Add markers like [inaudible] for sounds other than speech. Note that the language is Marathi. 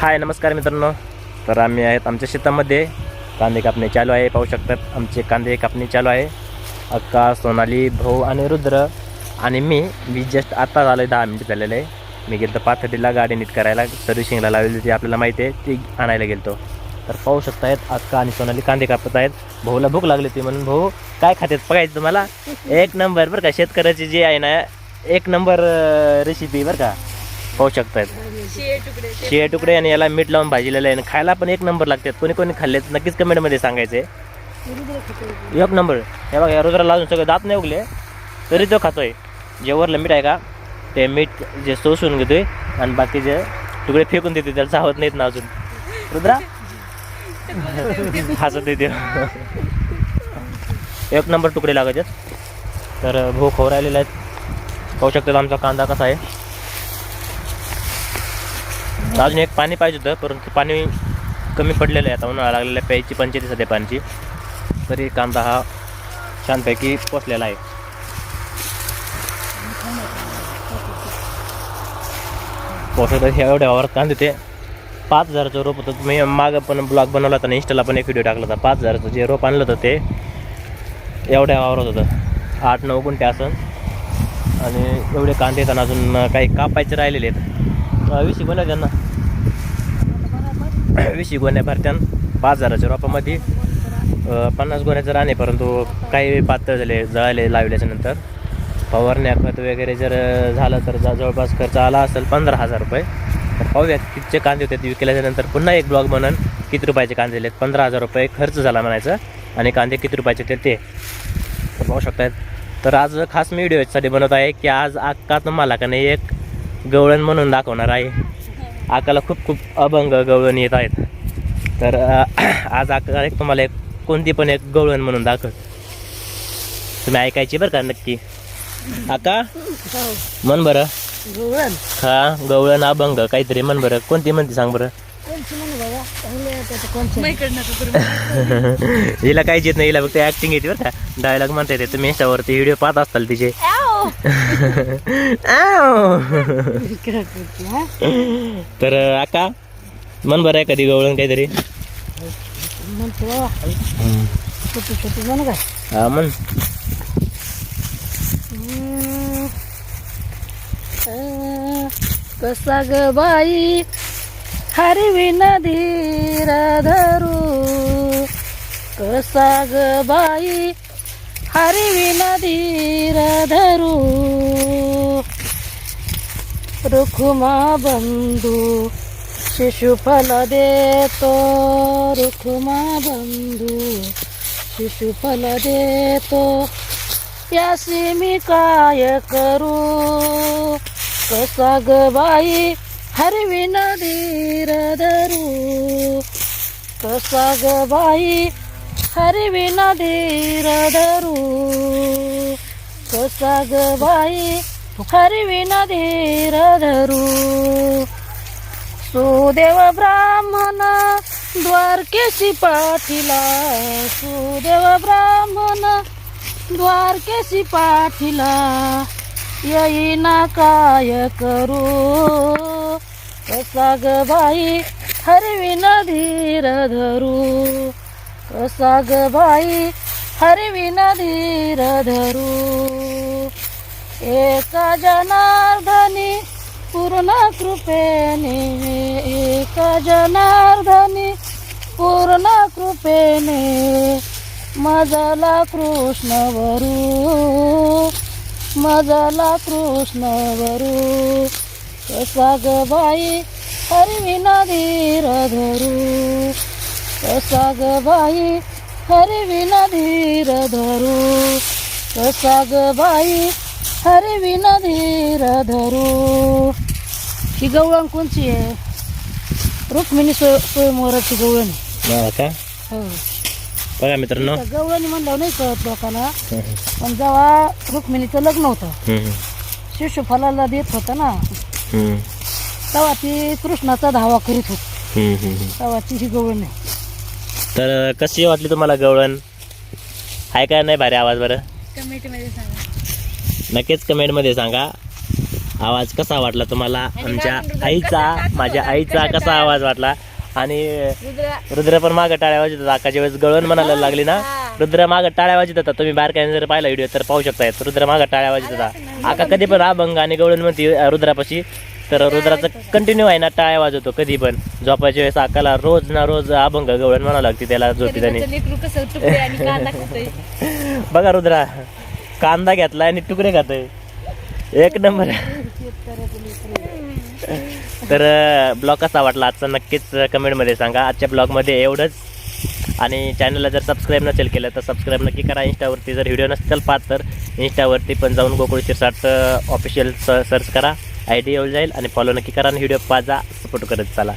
हाय नमस्कार मित्रांनो. तर आम्ही आहेत आमच्या शेतामध्ये. कांदे कापणी चालू आहे पाहू शकतात. आमचे कांदे कापणी चालू आहे. अक्का सोनाली भाऊ आणि रुद्र आणि मी मी जस्ट आत्ता झालो आहे दहा मिनिट झालेलं. आहे मी गेलो पाथडीला गाडी नीट करायला. सर्व्हिसिंगला लावलेली ती आपल्याला माहिती आहे. ती आणायला गेलतो. तर पाहू शकतायत अक्का आणि सोनाली कांदे कापत आहेत. भाऊला भूक लागली होती म्हणून भाऊ काय खात्यात बघायचं तुम्हाला? एक नंबर बरं का शेतकऱ्याची जी आहे ना एक नंबर रेसिपी बरं का. पाहू शकतात. शिळे तुकडे आणि याला मीठ लावून भाजलेलं आहे आणि खायला पण एक नंबर लागतात. कोणी कोणी खाल्ले नक्कीच कमेंटमध्ये सांगायचे एक नंबर. हे बघा या लावून सगळं दात नाही उगले तरी तो खातोय. जे वरलं मीठ आहे का ते मीठ जे सोसून घेतोय आणि बाकीचे तुकडे फेकून देते त्याला चावत नाहीत ना अजून. रुद्रा? हसत येते. एक नंबर तुकडे लागायचे तर भूक हो राहिलेला आहेत. पाहू शकतात आमचा कांदा कसा आहे? अजून एक पाणी पाहिजे होतं परंतु पाणी कमी पडलेलं आहे. आता उन्हाळा लागलेला प्यायची पंचायती सध्या पाण्याची तरी कांदा हा छानपैकी पोचलेला आहे. पोषक एवढ्या वावरात कांदे ते. पाच हजाराचं रोप होतं. मी मागं पण ब्लॉग बनवला होता आणि इंस्टाला पण एक व्हिडिओ टाकला होता. पाच हजाराचं जे रोप आणलं होतं ते एवढ्या वावरात होतं. आठ नऊ गुंठे असं. आणि एवढे कांदे येतात आणि अजून काही कापायचे राहिलेले आहेत. वीस विशी गोण्या त्यांना. [coughs] विशी गोण्या भरत्यान पाच हजाराच्या रोपामध्ये पन्नास गोण्याचं राणे परंतु काही पातळ झाले जळाले लावल्याच्या नंतर. फवारण्या खत वगैरे जर झालं तर जवळपास खर्च आला असेल पंधरा हजार रुपये. तर पाहूया कितीचे कांदे होते ते विकल्याच्या नंतर पुन्हा एक ब्लॉग बनन किती रुपयाचे कांदे दिलेत पंधरा हजार रुपये खर्च झाला म्हणायचं. आणि कांदे किती रुपयाचे ते ते पाहू शकतात तर आज खास मी व्हिडिओसाठी बनवत आहे की आज अक्का तुम्हाला का नाही एक गवळण म्हणून दाखवणार आहे. आकाला खूप खूप अभंग गवळण येत आहेत. तर आज आका एक तुम्हाला एक कोणती पण एक गवळण म्हणून दाखवत तुम्ही ऐकायची बरं का नक्की? आका? म्हण बरं. गवळण. हा गवळण अभंग काहीतरी म्हण बरं. कोणती म्हणते सांग बरं? [laughs] हिला काहीच येत नाही हिला फक्त ऍक्टिंग येते बरं का. डायलॉग म्हणता येते तुम्ही इंस्टावरती व्हिडिओ पाहत असताल तिचे. आव. इकडं करते, हा? तर आका मन बरं आहे कधी गवळण काहीतरी म्हणते बाबा छोटी छोटी म्हण काय हा मन हम्म. अं, कसा ग बाई हरवी नदीर धरू कसा ग बाई हरवी धीर धरू रुखुमा बंधू शिशुफल देतो रुखुमा बंधू शिशुफल देतो यासी मी काय करू? कसा गबाई बाई हरवी नदीर धरू कसा गबाई हरविना हरवी नदीर धरू कसा ग बाई हरविना धीर धरू सुदेव ब्राह्मण द्वारकेशी पाठीला सुदेव ब्राह्मण द्वारकेशी पाठीला येईना काय करू कसा ग बाई हरविना धीर धरू कसा भाई बाई हरवी धरू एका जनार्दनी पूर्ण कृपेने एका जनार्दनी पूर्ण कृपेने मजला कृष्ण वरू मजला कृष्ण वरू कसा ग बाई हरवी धरू कसा ग बाई? हरवी नदीर धरू. कसा ग बाई? हरवी नदीर धरू. ही गवळण कोणची आहे? रुक्मिणी सोय सोयमोराची गवळण. हा का? हो. बघा मित्रांनो. तर गवळणी म्हणल्यावर नाही कळत लोकांना. पण जेव्हा रुक्मिणीचं लग्न होतं शिशुफलाला देत होतं ना तेव्हा ती कृष्णाचा धावा करीत होती. तेव्हाची ही गवळण. आहे तर कशी वाटली तुम्हाला गवळण? आहे का नाही भारी आवाज बरं? कमेंटमध्ये सांगा. नक्कीच कमेंटमध्ये सांगा. आवाज कसा वाटला तुम्हाला? आमच्या आईचा माझ्या आईचा कसा आवाज वाटला? आणि रुद्र. पण मागं टाळ्या वाजत होता. आकाच्या वेळेस गळण म्हणायला लागली ना? रुद्र मागं टाळ्या वाजत होता. तुम्ही बारकाईने जर पाहिला व्हिडिओ तर पाहू शकताय रुद्र मागं टाळ्या वाजत होता आका कधी पण अभंग आणि गवळण म्हणते रुद्रापाशी. तर रुद्राचं कंटिन्यू आहे ना टाळ्या वाजवतो कधी पण. झोपायच्या वेळेस आकाला रोज ना रोज अभंग गवळण म्हणावं लागते त्याला झोपी त्याने लेकरू कसं तुकडे आणि कांदा खातोय? [laughs] बघा रुद्रा कांदा घेतला आणि तुकडे खातोय. एक नंबर. तर ब्लॉग कसा वाटला आजचा नक्कीच कमेंटमध्ये सांगा. आजच्या ब्लॉगमध्ये एवढंच. आणि चॅनलला जर सबस्क्राईब नसेल केलं तर सबस्क्राईब नक्की करा. इंस्टावरती जर व्हिडिओ नसेल पाहत तर इंस्टावरती पण जाऊन गोकुळ शिरसाट ऑफिशियल सर्च करा. आय डी येऊन जाईल आणि फॉलो नक्की करा आणि व्हिडिओ पाजा सपोर्ट करत चला.